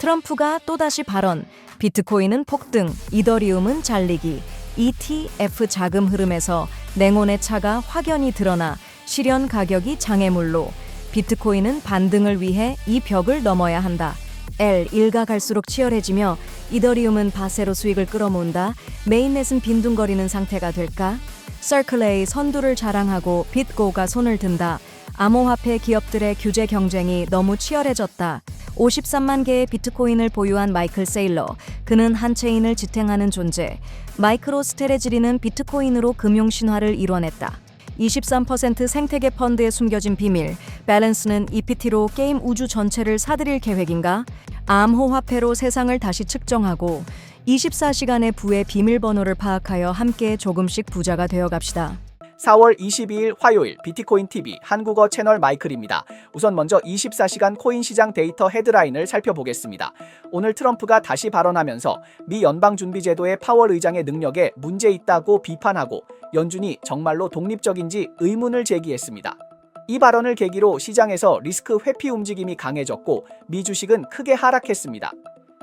트럼프가 또다시 발언, 비트코인은 폭등, 이더리움은 잘리기, ETF 자금 흐름에서 냉온의 차가 확연히 드러나 실현 가격이 장애물로 비트코인은 반등을 위해 이 벽을 넘어야 한다. L 일가 갈수록 치열해지며 이더리움은 바세로 수익을 끌어모은다. 메인넷은 빈둥거리는 상태가 될까? 서클레이 선두를 자랑하고 bit고가 손을 든다. 암호화폐 기업들의 규제 경쟁이 너무 치열해졌다. 53만 개의 비트코인을 보유한 마이클 세일러. 그는 한 체인을 지탱하는 존재. 마이크로 스테레지리는 비트코인으로 금융 신화를 이뤄냈다. 23% 생태계 펀드에 숨겨진 비밀. 밸런스는 EPT로 게임 우주 전체를 사들일 계획인가? 암호화폐로 세상을 다시 측정하고 24시간의 부의 비밀번호를 파악하여 함께 조금씩 부자가 되어 갑시다. 4월 22일 화요일 비트코인 TV 한국어 채널 마이클입니다. 우선 먼저 24시간 코인 시장 데이터 헤드라인을 살펴보겠습니다. 오늘 트럼프가 다시 발언하면서 미 연방준비제도의 파월 의장의 능력에 문제 있다고 비판하고 연준이 정말로 독립적인지 의문을 제기했습니다. 이 발언을 계기로 시장에서 리스크 회피 움직임이 강해졌고 미 주식은 크게 하락했습니다.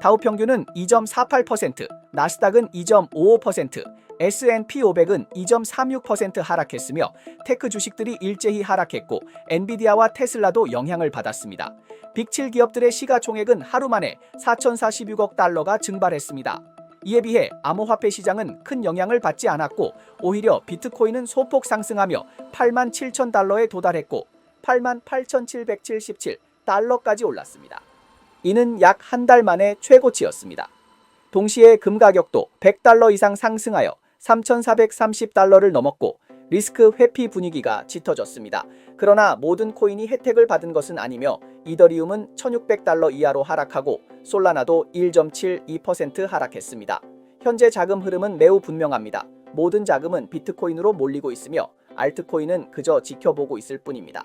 다우 평균은 2.48%, 나스닥은 2.55%, S&P 500은 2.36% 하락했으며 테크 주식들이 일제히 하락했고 엔비디아와 테슬라도 영향을 받았습니다. 빅7 기업들의 시가총액은 하루 만에 4,046억 달러가 증발했습니다. 이에 비해 암호화폐 시장은 큰 영향을 받지 않았고 오히려 비트코인은 소폭 상승하며 8만 7천 달러에 도달했고 8만 8,777 달러까지 올랐습니다. 이는 약 한 달 만에 최고치였습니다. 동시에 금 가격도 100달러 이상 상승하여 3,430달러를 넘었고 리스크 회피 분위기가 짙어졌습니다. 그러나 모든 코인이 혜택을 받은 것은 아니며 이더리움은 1,600달러 이하로 하락하고 솔라나도 1.72% 하락했습니다. 현재 자금 흐름은 매우 분명합니다. 모든 자금은 비트코인으로 몰리고 있으며 알트코인은 그저 지켜보고 있을 뿐입니다.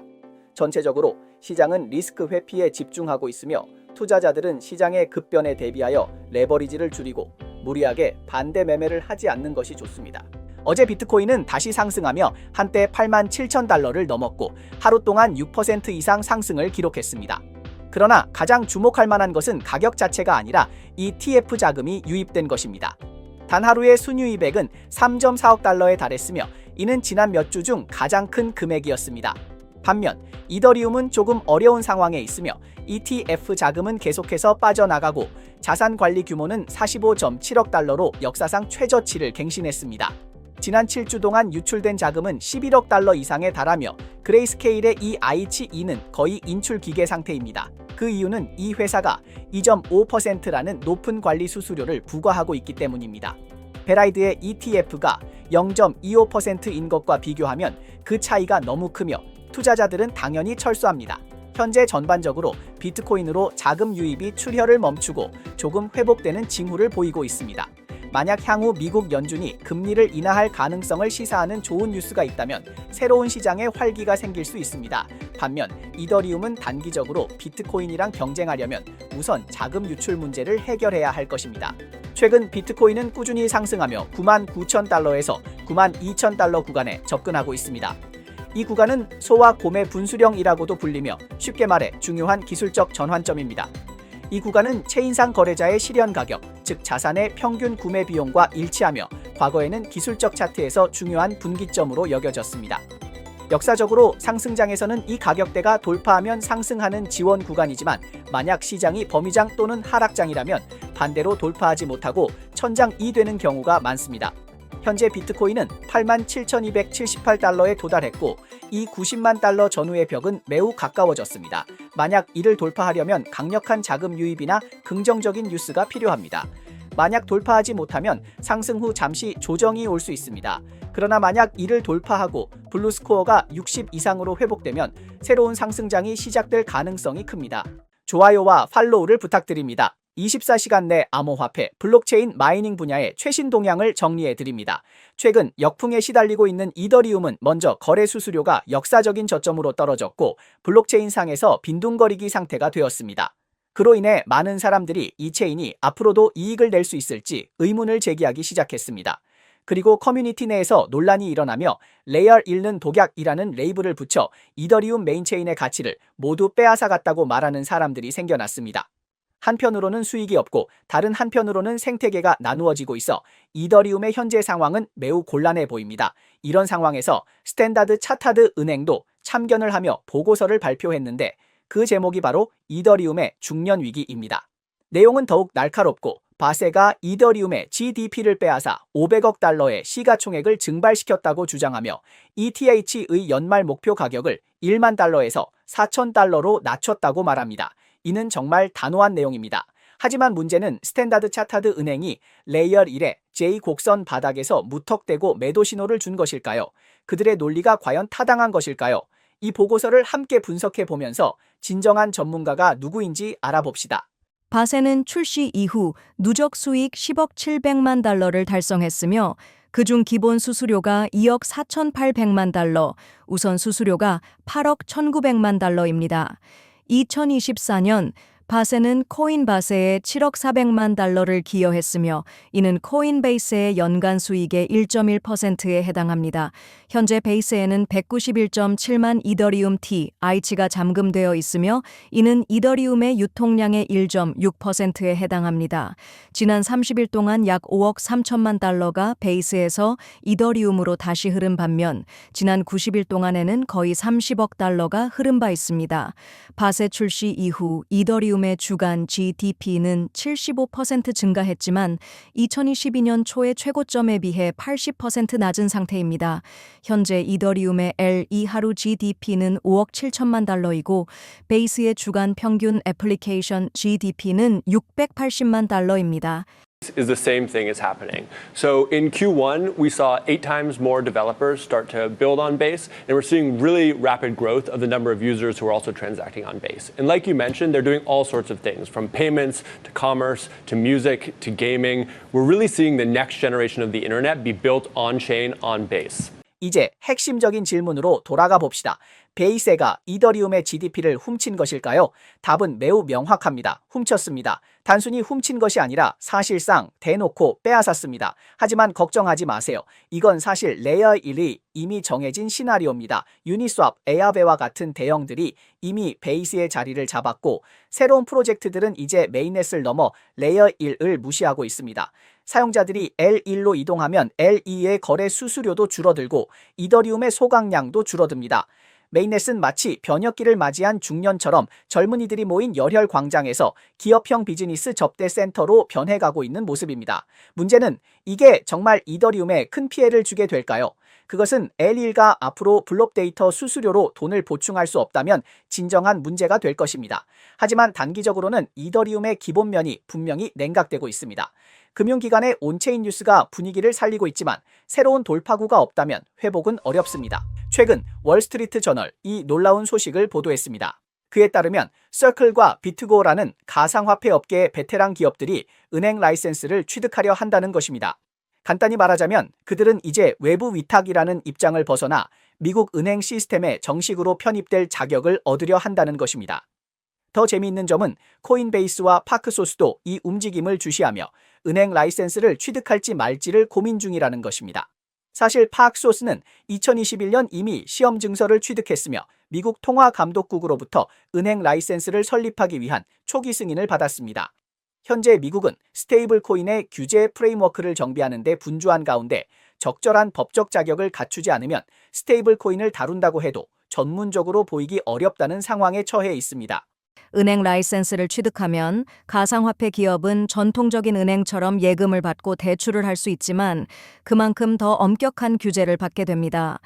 전체적으로 시장은 리스크 회피에 집중하고 있으며 투자자들은 시장의 급변에 대비하여 레버리지를 줄이고 무리하게 반대 매매를 하지 않는 것이 좋습니다. 어제 비트코인은 다시 상승하며 한때 8만 7천 달러를 넘었고 하루 동안 6% 이상 상승을 기록했습니다. 그러나 가장 주목할 만한 것은 가격 자체가 아니라 ETF 자금이 유입된 것입니다. 단 하루의 순유입액은 3.4억 달러에 달했으며 이는 지난 몇 주 중 가장 큰 금액이었습니다. 반면 이더리움은 조금 어려운 상황에 있으며 ETF 자금은 계속해서 빠져나가고 자산 관리 규모는 45.7억 달러로 역사상 최저치를 갱신했습니다. 지난 7주 동안 유출된 자금은 11억 달러 이상에 달하며 그레이스케일의 이 IH2는 거의 인출 기계 상태입니다. 그 이유는 이 회사가 2.5%라는 높은 관리 수수료를 부과하고 있기 때문입니다. 베라이드의 ETF가 0.25%인 것과 비교하면 그 차이가 너무 크며 투자자들은 당연히 철수합니다. 현재 전반적으로 비트코인으로 자금 유입이 출혈을 멈추고 조금 회복되는 징후를 보이고 있습니다. 만약 향후 미국 연준이 금리를 인하할 가능성을 시사하는 좋은 뉴스가 있다면 새로운 시장에 활기가 생길 수 있습니다. 반면 이더리움은 단기적으로 비트코인이랑 경쟁하려면 우선 자금 유출 문제를 해결해야 할 것입니다. 최근 비트코인은 꾸준히 상승하며 9만 9천 달러에서 9만 2천 달러 구간에 접근하고 있습니다. 이 구간은 소와 곰의 분수령이라고도 불리며 쉽게 말해 중요한 기술적 전환점입니다. 이 구간은 체인상 거래자의 실현 가격, 즉 자산의 평균 구매 비용과 일치하며 과거에는 기술적 차트에서 중요한 분기점으로 여겨졌습니다. 역사적으로 상승장에서는 이 가격대가 돌파하면 상승하는 지원 구간이지만 만약 시장이 범위장 또는 하락장이라면 반대로 돌파하지 못하고 천장이 되는 경우가 많습니다. 현재 비트코인은 87,278달러에 도달했고 이 90만 달러 전후의 벽은 매우 가까워졌습니다. 만약 이를 돌파하려면 강력한 자금 유입이나 긍정적인 뉴스가 필요합니다. 만약 돌파하지 못하면 상승 후 잠시 조정이 올 수 있습니다. 그러나 만약 이를 돌파하고 블루 스코어가 60 이상으로 회복되면 새로운 상승장이 시작될 가능성이 큽니다. 좋아요와 팔로우를 부탁드립니다. 24시간 내 암호화폐, 블록체인 마이닝 분야의 최신 동향을 정리해 드립니다. 최근 역풍에 시달리고 있는 이더리움은 먼저 거래 수수료가 역사적인 저점으로 떨어졌고 블록체인 상에서 빈둥거리기 상태가 되었습니다. 그로 인해 많은 사람들이 이 체인이 앞으로도 이익을 낼 수 있을지 의문을 제기하기 시작했습니다. 그리고 커뮤니티 내에서 논란이 일어나며 레이얼 잃는 독약이라는 레이블을 붙여 이더리움 메인 체인의 가치를 모두 빼앗아갔다고 말하는 사람들이 생겨났습니다. 한편으로는 수익이 없고 다른 한편으로는 생태계가 나누어지고 있어 이더리움의 현재 상황은 매우 곤란해 보입니다. 이런 상황에서 스탠다드 차타드 은행도 참견을 하며 보고서를 발표했는데 그 제목이 바로 이더리움의 중년 위기입니다. 내용은 더욱 날카롭고 바세가 이더리움의 GDP를 빼앗아 500억 달러의 시가총액을 증발시켰다고 주장하며 ETH의 연말 목표 가격을 1만 달러에서 4천 달러로 낮췄다고 말합니다. 이는 정말 단호한 내용입니다. 하지만 문제는 스탠다드 차타드 은행이 레이얼 1의 J 곡선 바닥에서 무턱대고 매도 신호를 준 것일까요? 그들의 논리가 과연 타당한 것일까요? 이 보고서를 함께 분석해 보면서 진정한 전문가가 누구인지 알아봅시다. 바세는 출시 이후 누적 수익 10억 700만 달러를 달성했으며 그중 기본 수수료가 2억 4,800만 달러, 우선 수수료가 8억 1,900만 달러입니다. 2024년 바세는 코인바세에 7억 400만 달러를 기여했으며 이는 코인베이스의 연간 수익의 1.1%에 해당합니다. 현재 베이스에는 191.7만 이더리움 T, I치가 잠금되어 있으며 이는 이더리움의 유통량의 1.6%에 해당합니다. 지난 30일 동안 약 5억 3천만 달러가 베이스에서 이더리움으로 다시 흐른 반면 지난 90일 동안에는 거의 30억 달러가 흐른 바 있습니다. 바세 출시 이후 이더리움 의 주간 GDP는 75% 증가했지만 2022년 초의 최고점에 비해 80% 낮은 상태입니다. 현재 이더리움의 L2 하루 GDP는 5억 7천만 달러이고 베이스의 주간 평균 애플리케이션 GDP는 680만 달러입니다. is the same thing is happening. So in Q1, we saw eight times more developers start to build on Base, and we're seeing really rapid growth of the number of users who are also transacting on Base. And like you mentioned, they're doing all sorts of things from payments to commerce to music to gaming. We're really seeing the next generation of the internet be built on chain on Base. 이제 핵심적인 질문으로 돌아가 봅시다. 베이세가 이더리움의 GDP를 훔친 것일까요? 답은 매우 명확합니다. 훔쳤습니다. 단순히 훔친 것이 아니라 사실상 대놓고 빼앗았습니다. 하지만 걱정하지 마세요. 이건 사실 레이어 1이 이미 정해진 시나리오입니다. 유니스왑, 에아베와 같은 대형들이 이미 베이스의 자리를 잡았고 새로운 프로젝트들은 이제 메인넷을 넘어 레이어 1을 무시하고 있습니다. 사용자들이 L1로 이동하면 L2의 거래 수수료도 줄어들고 이더리움의 소각량도 줄어듭니다. 메인넷은 마치 변혁기를 맞이한 중년처럼 젊은이들이 모인 열혈 광장에서 기업형 비즈니스 접대 센터로 변해가고 있는 모습입니다. 문제는 이게 정말 이더리움에 큰 피해를 주게 될까요? 그것은 L1가 앞으로 블록 데이터 수수료로 돈을 보충할 수 없다면 진정한 문제가 될 것입니다. 하지만 단기적으로는 이더리움의 기본면이 분명히 냉각되고 있습니다. 금융기관의 온체인 뉴스가 분위기를 살리고 있지만 새로운 돌파구가 없다면 회복은 어렵습니다. 최근 월스트리트 저널 이 놀라운 소식을 보도했습니다. 그에 따르면 서클과 비트고라는 가상화폐 업계의 베테랑 기업들이 은행 라이센스를 취득하려 한다는 것입니다. 간단히 말하자면 그들은 이제 외부 위탁이라는 입장을 벗어나 미국 은행 시스템에 정식으로 편입될 자격을 얻으려 한다는 것입니다. 더 재미있는 점은 코인베이스와 파크소스도 이 움직임을 주시하며 은행 라이센스를 취득할지 말지를 고민 중이라는 것입니다. 사실 파크소스는 2021년 이미 시험 증서를 취득했으며 미국 통화감독국으로부터 은행 라이센스를 설립하기 위한 초기 승인을 받았습니다. 현재 미국은 스테이블 코인의 규제 프레임워크를 정비하는 데 분주한 가운데 적절한 법적 자격을 갖추지 않으면 스테이블 코인을 다룬다고 해도 전문적으로 보이기 어렵다는 상황에 처해 있습니다. 은행 라이센스를 취득하면 가상화폐 기업은 전통적인 은행처럼 예금을 받고 대출을 할 수 있지만 그만큼 더 엄격한 규제를 받게 됩니다.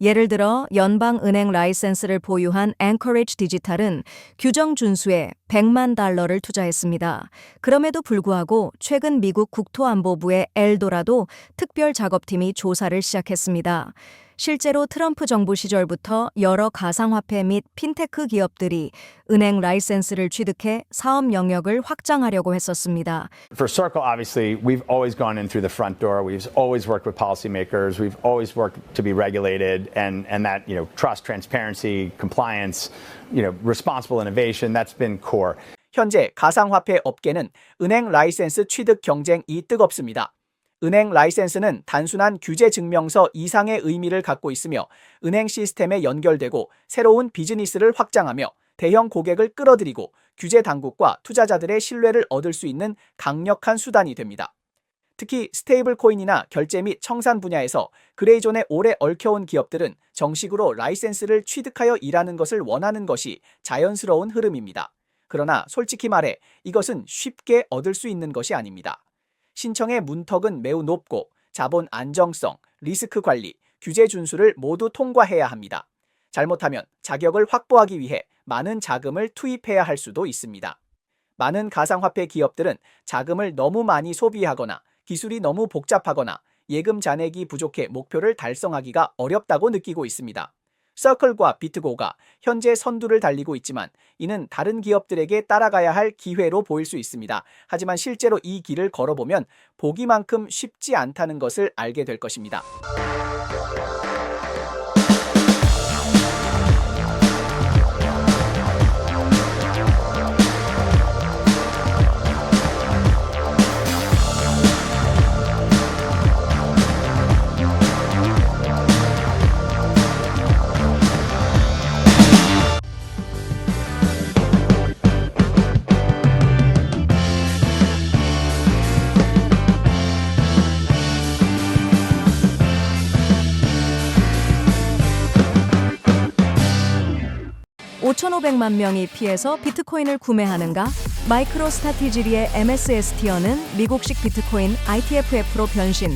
예를 들어 연방은행 라이센스를 보유한 앵커리지 디지털은 규정 준수에 100만 달러를 투자했습니다. 그럼에도 불구하고 최근 미국 국토안보부의 엘도라도 특별 작업팀이 조사를 시작했습니다. 실제로 트럼프 정부 시절부터 여러 가상화폐 및 핀테크 기업들이 은행 라이센스를 취득해 사업 영역을 확장하려고 했었습니다. For Circle, obviously, we've always gone in through the front door. We've always worked with policymakers. We've always worked to be regulated, and and that you know trust, transparency, compliance, you know responsible innovation. That's been core. 현재 가상화폐 업계는 은행 라이센스 취득 경쟁이 뜨겁습니다. 은행 라이센스는 단순한 규제 증명서 이상의 의미를 갖고 있으며 은행 시스템에 연결되고 새로운 비즈니스를 확장하며 대형 고객을 끌어들이고 규제 당국과 투자자들의 신뢰를 얻을 수 있는 강력한 수단이 됩니다. 특히 스테이블 코인이나 결제 및 청산 분야에서 그레이존에 오래 얽혀온 기업들은 정식으로 라이센스를 취득하여 일하는 것을 원하는 것이 자연스러운 흐름입니다. 그러나 솔직히 말해 이것은 쉽게 얻을 수 있는 것이 아닙니다. 신청의 문턱은 매우 높고 자본 안정성, 리스크 관리, 규제 준수를 모두 통과해야 합니다. 잘못하면 자격을 확보하기 위해 많은 자금을 투입해야 할 수도 있습니다. 많은 가상화폐 기업들은 자금을 너무 많이 소비하거나 기술이 너무 복잡하거나 예금 잔액이 부족해 목표를 달성하기가 어렵다고 느끼고 있습니다. 서클과 비트고가 현재 선두를 달리고 있지만 이는 다른 기업들에게 따라가야 할 기회로 보일 수 있습니다. 하지만 실제로 이 길을 걸어보면 보기만큼 쉽지 않다는 것을 알게 될 것입니다. 오 5,500만 명이 피해서 비트코인을 구매하는가? 마이크로 스타티지리의 MSST어는 미국식 비트코인 ITFF로 변신.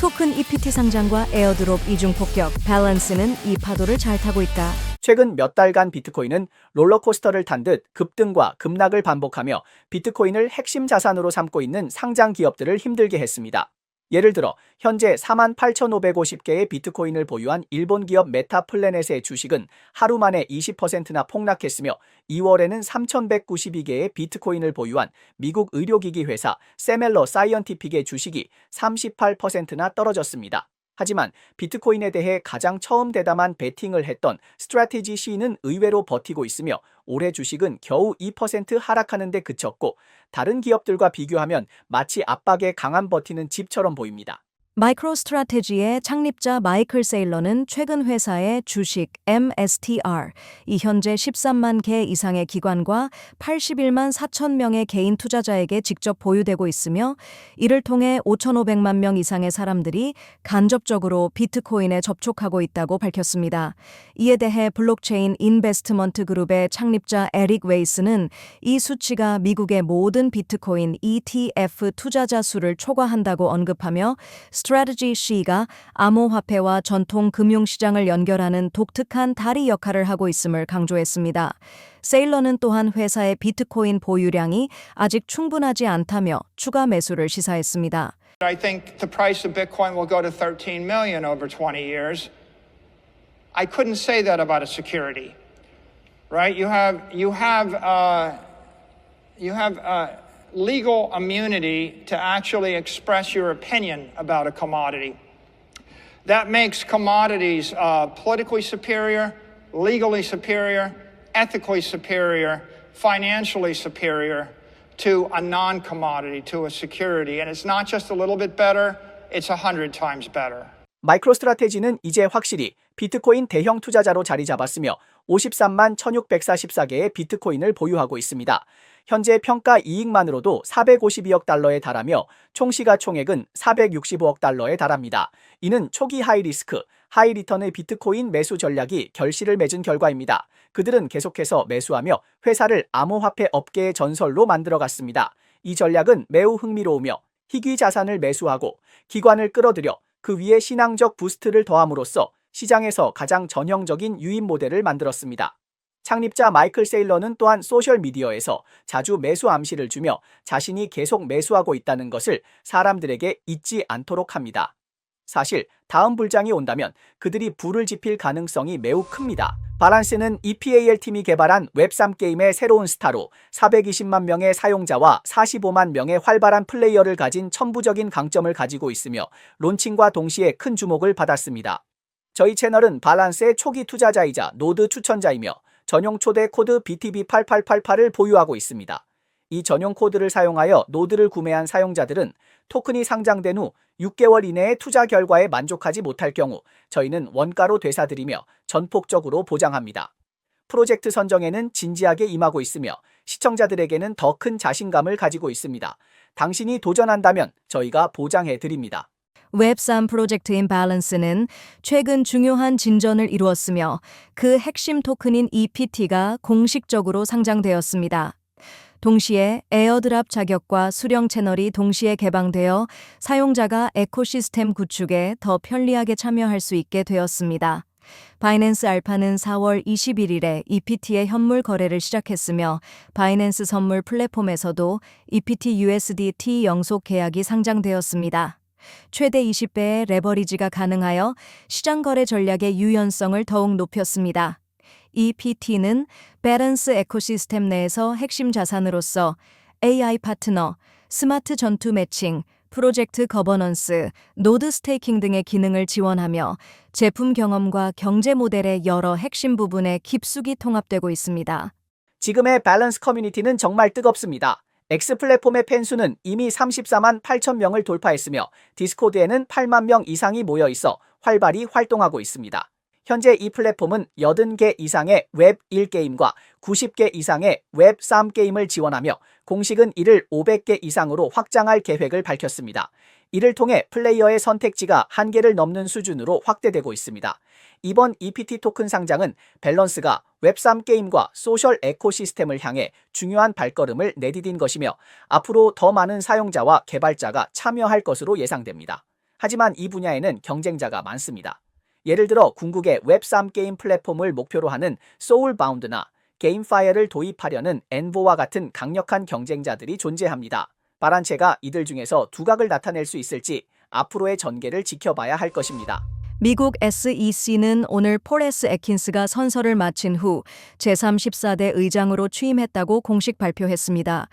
토큰 EPT 상장과 에어드롭 이중 폭격, 밸런스는 이 파도를 잘 타고 있다. 최근 몇 달간 비트코인은 롤러코스터를 탄 듯 급등과 급락을 반복하며 비트코인을 핵심 자산으로 삼고 있는 상장 기업들을 힘들게 했습니다. 예를 들어 현재 48,550개의 비트코인을 보유한 일본 기업 메타플래넷의 주식은 하루 만에 20%나 폭락했으며 2월에는 3,192개의 비트코인을 보유한 미국 의료기기 회사 세멜러 사이언티픽의 주식이 38%나 떨어졌습니다. 하지만 비트코인에 대해 가장 처음 대담한 베팅을 했던 스트래티지 C는 의외로 버티고 있으며 올해 주식은 겨우 2% 하락하는 데 그쳤고 다른 기업들과 비교하면 마치 압박에 강한 버티는 집처럼 보입니다. 마이크로 스트라테지의 창립자 마이클 세일러는 최근 회사의 주식 MSTR, 이 현재 13만 개 이상의 기관과 81만 4천 명의 개인 투자자에게 직접 보유되고 있으며 이를 통해 5,500만 명 이상의 사람들이 간접적으로 비트코인에 접촉하고 있다고 밝혔습니다. 이에 대해 블록체인 인베스트먼트 그룹의 창립자 에릭 웨이스는 이 수치가 미국의 모든 비트코인 ETF 투자자 수를 초과한다고 언급하며 스트래티지 C가 암호화폐와 전통 금융시장을 연결하는 독특한 다리 역할을 하고 있음을 강조했습니다. 세일러는 또한 회사의 비트코인 보유량이 아직 충분하지 않다며 추가 매수를 시사했습니다. I think the price of Bitcoin will go to 13 million over 20 years. I couldn't say that about a security, right? You have you have uh, you have uh, legal immunity to actually express your opinion about a commodity. That makes commodities uh, politically superior, legally superior, ethically superior, financially superior to a non commodity, to a security. And it's not just a little bit better, it's a hundred times better. 마이크로 스트라테지는 이제 확실히 비트코인 대형 투자자로 자리 잡았으며 53만 1644개의 비트코인을 보유하고 있습니다. 현재 평가 이익만으로도 452억 달러에 달하며 총 시가 총액은 465억 달러에 달합니다. 이는 초기 하이리스크, 하이리턴의 비트코인 매수 전략이 결실을 맺은 결과입니다. 그들은 계속해서 매수하며 회사를 암호화폐 업계의 전설로 만들어갔습니다. 이 전략은 매우 흥미로우며 희귀 자산을 매수하고 기관을 끌어들여 그 위에 신앙적 부스트를 더함으로써 시장에서 가장 전형적인 유인 모델을 만들었습니다. 창립자 마이클 세일러는 또한 소셜미디어에서 자주 매수 암시를 주며 자신이 계속 매수하고 있다는 것을 사람들에게 잊지 않도록 합니다. 사실 다음 불장이 온다면 그들이 불을 지필 가능성이 매우 큽니다. 바란스는 EPAL 팀이 개발한 웹3 게임의 새로운 스타로 420만 명의 사용자와 45만 명의 활발한 플레이어를 가진 천부적인 강점을 가지고 있으며 론칭과 동시에 큰 주목을 받았습니다. 저희 채널은 발란스의 초기 투자자이자 노드 추천자이며 전용 초대 코드 BTB8888을 보유하고 있습니다. 이 전용 코드를 사용하여 노드를 구매한 사용자들은 토큰이 상장된 후 6개월 이내에 투자 결과에 만족하지 못할 경우 저희는 원가로 되사드리며 전폭적으로 보장합니다. 프로젝트 선정에는 진지하게 임하고 있으며 시청자들에게는 더 큰 자신감을 가지고 있습니다. 당신이 도전한다면 저희가 보장해 드립니다. 웹3 프로젝트인 밸런스는 최근 중요한 진전을 이루었으며 그 핵심 토큰인 EPT가 공식적으로 상장되었습니다. 동시에 에어드랍 자격과 수령 채널이 동시에 개방되어 사용자가 에코시스템 구축에 더 편리하게 참여할 수 있게 되었습니다. 바이낸스 알파는 4월 21일에 EPT의 현물 거래를 시작했으며 바이낸스 선물 플랫폼에서도 EPT USDT 영속 계약이 상장되었습니다. 최대 20배의 레버리지가 가능하여 시장 거래 전략의 유연성을 더욱 높였습니다. EPT는 밸런스 에코시스템 내에서 핵심 자산으로서 AI 파트너, 스마트 전투 매칭, 프로젝트 거버넌스, 노드 스테이킹 등의 기능을 지원하며 제품 경험과 경제 모델의 여러 핵심 부분에 깊숙이 통합되고 있습니다. 지금의 밸런스 커뮤니티는 정말 뜨겁습니다. X 플랫폼의 팬수는 이미 34만 8천 명을 돌파했으며 디스코드에는 8만 명 이상이 모여 있어 활발히 활동하고 있습니다. 현재 이 플랫폼은 80개 이상의 웹 1게임과 90개 이상의 웹 3게임을 지원하며 공식은 이를 500개 이상으로 확장할 계획을 밝혔습니다. 이를 통해 플레이어의 선택지가 한계를 넘는 수준으로 확대되고 있습니다. 이번 EPT 토큰 상장은 밸런스가 웹3 게임과 소셜 에코시스템을 향해 중요한 발걸음을 내디딘 것이며 앞으로 더 많은 사용자와 개발자가 참여할 것으로 예상됩니다. 하지만 이 분야에는 경쟁자가 많습니다. 예를 들어 궁극의 웹3 게임 플랫폼을 목표로 하는 소울바운드나 게임파이어를 도입하려는 엔보와 같은 강력한 경쟁자들이 존재합니다. 바란체가 이들 중에서 두각을 나타낼 수 있을지 앞으로의 전개를 지켜봐야 할 것입니다. 미국 SEC는 오늘 폴 S. 에킨스가 선서를 마친 후 제34대 의장으로 취임했다고 공식 발표했습니다.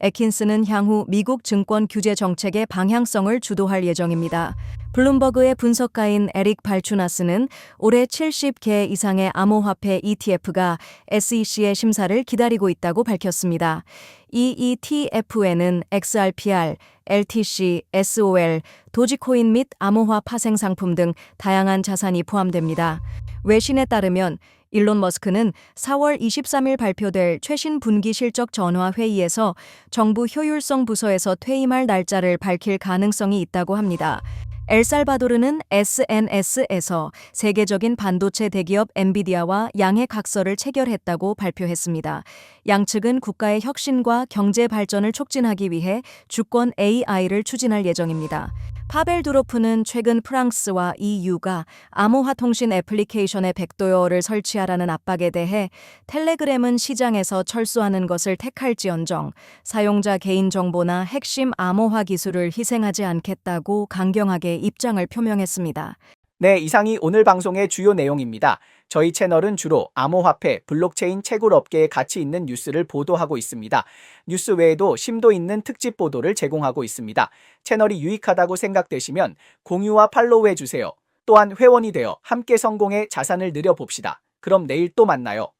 에킨스는 향후 미국 증권 규제 정책의 방향성을 주도할 예정입니다. 블룸버그의 분석가인 에릭 발추나스는 올해 70개 이상의 암호화폐 ETF가 SEC의 심사를 기다리고 있다고 밝혔습니다. 이 ETF에는 XRPR, LTC, SOL, 도지코인 및 암호화 파생 상품 등 다양한 자산이 포함됩니다. 외신에 따르면 일론 머스크는 4월 23일 발표될 최신 분기 실적 전화 회의에서 정부 효율성 부서에서 퇴임할 날짜를 밝힐 가능성이 있다고 합니다. 엘살바도르는 SNS에서 세계적인 반도체 대기업 엔비디아와 양해 각서를 체결했다고 발표했습니다. 양측은 국가의 혁신과 경제 발전을 촉진하기 위해 주권 AI를 추진할 예정입니다. 파벨 두로프는 최근 프랑스와 EU가 암호화 통신 애플리케이션의 백도어를 설치하라는 압박에 대해 텔레그램은 시장에서 철수하는 것을 택할지언정 사용자 개인정보나 핵심 암호화 기술을 희생하지 않겠다고 강경하게 입장을 표명했습니다. 네, 이상이 오늘 방송의 주요 내용입니다. 저희 채널은 주로 암호화폐, 블록체인 채굴 업계에 가치 있는 뉴스를 보도하고 있습니다. 뉴스 외에도 심도 있는 특집 보도를 제공하고 있습니다. 채널이 유익하다고 생각되시면 공유와 팔로우해 주세요. 또한 회원이 되어 함께 성공해 자산을 늘려봅시다. 그럼 내일 또 만나요.